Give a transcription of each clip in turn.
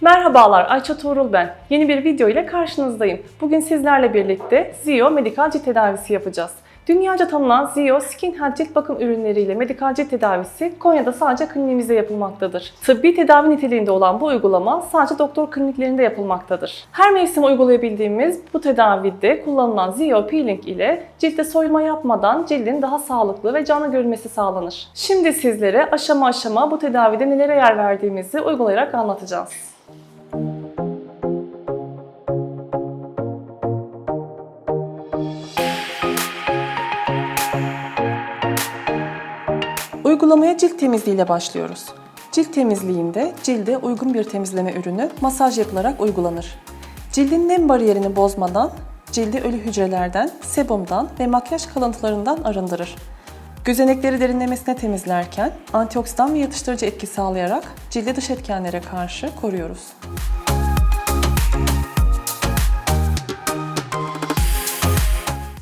Merhabalar, Ayça Tuğrul ben. Yeni bir video ile karşınızdayım. Bugün sizlerle birlikte Zio medikal cilt tedavisi yapacağız. Dünyaca tanınan Zio Skin Health cilt bakım ürünleriyle medikal cilt tedavisi Konya'da sadece kliniğimizde yapılmaktadır. Tıbbi tedavi niteliğinde olan bu uygulama sadece doktor kliniklerinde yapılmaktadır. Her mevsim uygulayabildiğimiz bu tedavide kullanılan Zio Peeling ile ciltte soyulma yapmadan cildin daha sağlıklı ve canlı görünmesi sağlanır. Şimdi sizlere aşama aşama bu tedavide nelere yer verdiğimizi uygulayarak anlatacağız. Uygulamaya cilt temizliğiyle başlıyoruz. Cilt temizliğinde cilde uygun bir temizleme ürünü masaj yapılarak uygulanır. Cildin nem bariyerini bozmadan cildi ölü hücrelerden, sebumdan ve makyaj kalıntılarından arındırır. Gözenekleri derinlemesine temizlerken antioksidan ve yatıştırıcı etki sağlayarak cildi dış etkenlere karşı koruyoruz.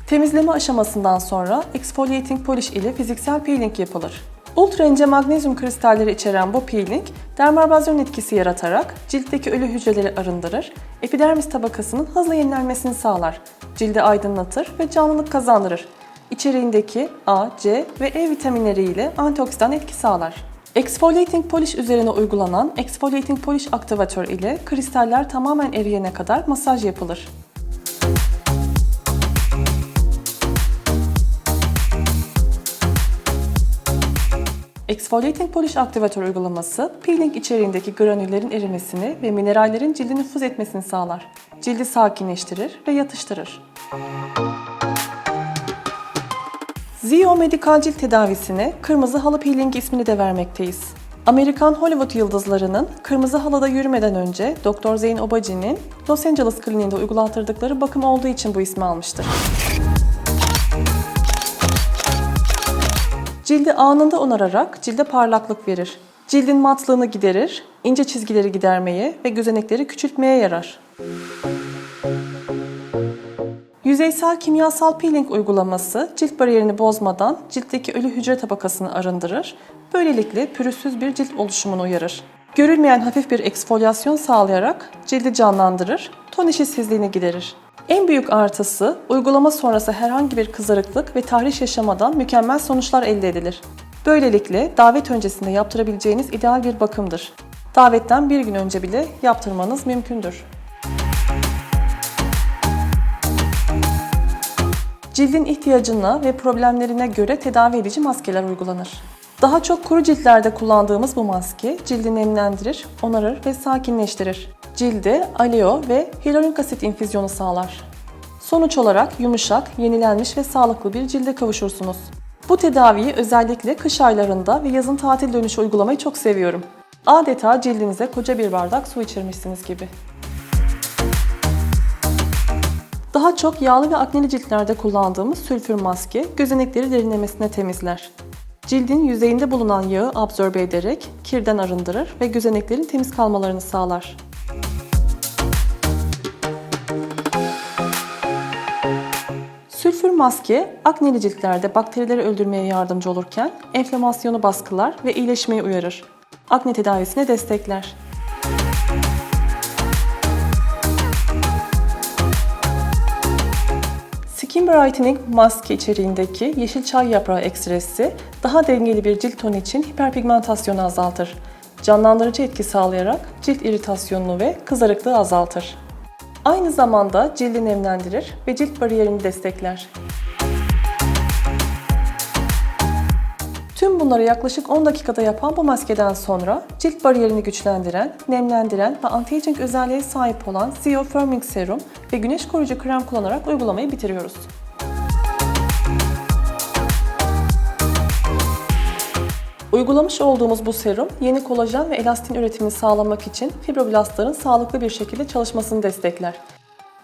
Temizleme aşamasından sonra exfoliating polish ile fiziksel peeling yapılır. Ultra ince magnezyum kristalleri içeren bu peeling, dermarbazyon etkisi yaratarak ciltteki ölü hücreleri arındırır, epidermis tabakasının hızla yenilenmesini sağlar, cildi aydınlatır ve canlılık kazandırır. İçeriğindeki A, C ve E vitaminleri ile antioksidan etki sağlar. Exfoliating polish üzerine uygulanan exfoliating polish aktivatör ile kristaller tamamen eriyene kadar masaj yapılır. Exfoliating Polish Aktivatör uygulaması, peeling içeriğindeki granüllerin erimesini ve minerallerin cilde nüfuz etmesini sağlar. Cildi sakinleştirir ve yatıştırır. Zio Medikal Cilt tedavisine kırmızı halı peeling ismini de vermekteyiz. Amerikan Hollywood yıldızlarının kırmızı halıda yürümeden önce Dr. Zeyn Obadi'nin Los Angeles kliniğinde uygulattırdıkları bakım olduğu için bu ismi almıştır. Cildi anında onararak cilde parlaklık verir. Cildin matlığını giderir, ince çizgileri gidermeye ve gözenekleri küçültmeye yarar. Yüzeysel kimyasal peeling uygulaması cilt bariyerini bozmadan ciltteki ölü hücre tabakasını arındırır. Böylelikle pürüzsüz bir cilt oluşumunu uyarır. Görülmeyen hafif bir eksfolyasyon sağlayarak cildi canlandırır, ton eşitsizliğini giderir. En büyük artısı uygulama sonrası herhangi bir kızarıklık ve tahriş yaşamadan mükemmel sonuçlar elde edilir. Böylelikle davet öncesinde yaptırabileceğiniz ideal bir bakımdır. Davetten bir gün önce bile yaptırmanız mümkündür. Cildin ihtiyacına ve problemlerine göre tedavi edici maskeler uygulanır. Daha çok kuru ciltlerde kullandığımız bu maske cildi nemlendirir, onarır ve sakinleştirir. Cilde aleo ve hyaluronik asit infüzyonu sağlar. Sonuç olarak yumuşak, yenilenmiş ve sağlıklı bir cilde kavuşursunuz. Bu tedaviyi özellikle kış aylarında ve yazın tatil dönüşü uygulamayı çok seviyorum. Adeta cildinize koca bir bardak su içirmişsiniz gibi. Daha çok yağlı ve akneli ciltlerde kullandığımız sülfür maske gözenekleri derinlemesine temizler. Cildin yüzeyinde bulunan yağı absorbe ederek kirden arındırır ve gözeneklerin temiz kalmalarını sağlar. Sülfür maske akneli ciltlerde bakterileri öldürmeye yardımcı olurken enflamasyonu baskılar ve iyileşmeyi uyarır. Akne tedavisine destekler. Skin Brightening maske içeriğindeki yeşil çay yaprağı ekstresi daha dengeli bir cilt tonu için hiperpigmentasyonu azaltır. Canlandırıcı etki sağlayarak cilt iritasyonunu ve kızarıklığı azaltır. Aynı zamanda cildi nemlendirir ve cilt bariyerini destekler. Tüm bunları yaklaşık 10 dakikada yapan bu maskeden sonra cilt bariyerini güçlendiren, nemlendiren ve anti-aging özelliğe sahip olan Zio Firming Serum ve güneş koruyucu krem kullanarak uygulamayı bitiriyoruz. Uygulamış olduğumuz bu serum yeni kolajen ve elastin üretimini sağlamak için fibroblastların sağlıklı bir şekilde çalışmasını destekler.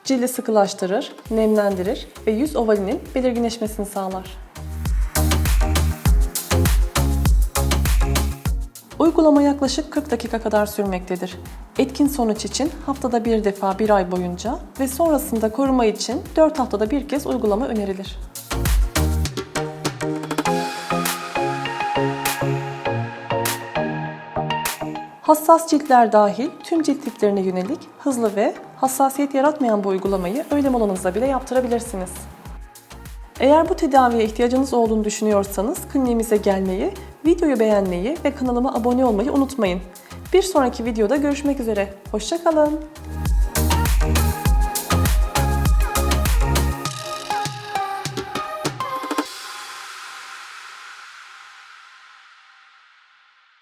Cildi sıkılaştırır, nemlendirir ve yüz ovalinin belirginleşmesini sağlar. Uygulama yaklaşık 40 dakika kadar sürmektedir. Etkin sonuç için haftada bir defa bir ay boyunca ve sonrasında koruma için 4 haftada bir kez uygulama önerilir. Hassas ciltler dahil tüm cilt tiplerine yönelik hızlı ve hassasiyet yaratmayan bu uygulamayı öğle molanızda bile yaptırabilirsiniz. Eğer bu tedaviye ihtiyacınız olduğunu düşünüyorsanız kliniğimize gelmeyi, videoyu beğenmeyi ve kanalıma abone olmayı unutmayın. Bir sonraki videoda görüşmek üzere. Hoşçakalın.